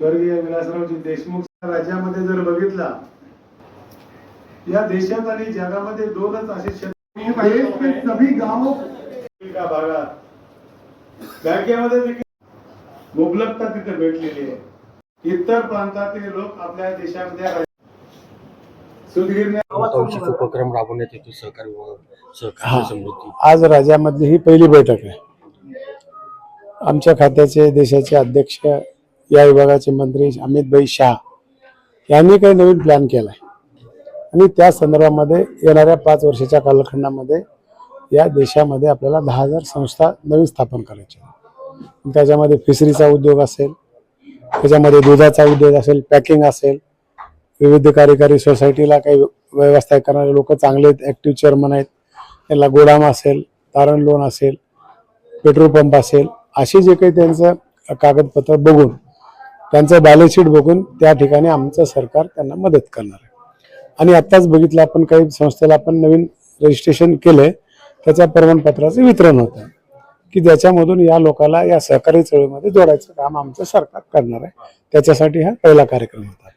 स्वर्गीय विलासरावजी देशमुख राज्यामध्ये जर बघितला या देशात आणि जगामध्ये दोनच असे क्षेत्र देश के सभी गावों का भागात. बँकेमध्ये मुबलकता तिथे भेटलेली आहे. इतर प्रांतातील लोक आपल्या देशामध्ये उपक्रम राबवण्यात येतो सहकारी विभाग सहकारी समृद्धी. आज राज्यामधली ही पहिली बैठक आहे. आमच्या खात्याचे देशाचे अध्यक्ष या विभागाचे मंत्री अमितभाई शाह यांनी काही नवीन प्लॅन केला आहे आणि त्या संदर्भामध्ये येणाऱ्या पाच वर्षाच्या कालखंडामध्ये या देशामध्ये आपल्याला दहा हजार संस्था नवीन स्थापन करायच्या त्याच्यामध्ये फिशरीचा उद्योग असेल त्याच्यामध्ये दुधाचा उद्योग असेल पॅकिंग असेल विविध कार्यकारी सोसायटीला काही व्यवस्था करणारे लोक चांगले आहेत ॲक्टिव्ह चेअरमन आहेत. त्यांना गोदाम असेल तारण लोन असेल पेट्रोल पंप असेल असे जे काही त्यांचं कागदपत्र बघून त्यांचं बॅलन्स शीट बघून त्या ठिकाणी आमचं सरकार त्यांना मदत करणार आहे. आणि आत्ताच बघितलं आपण काही संस्थेला आपण नवीन रजिस्ट्रेशन केलंय त्याच्या प्रमाणपत्राचं वितरण होतं. की ज्याच्यामधून या लोकाला या सहकारी चळवळीमध्ये जोडायचं काम आमचं सरकार करणार आहे. त्याच्यासाठी हा पहिला कार्यक्रम होता.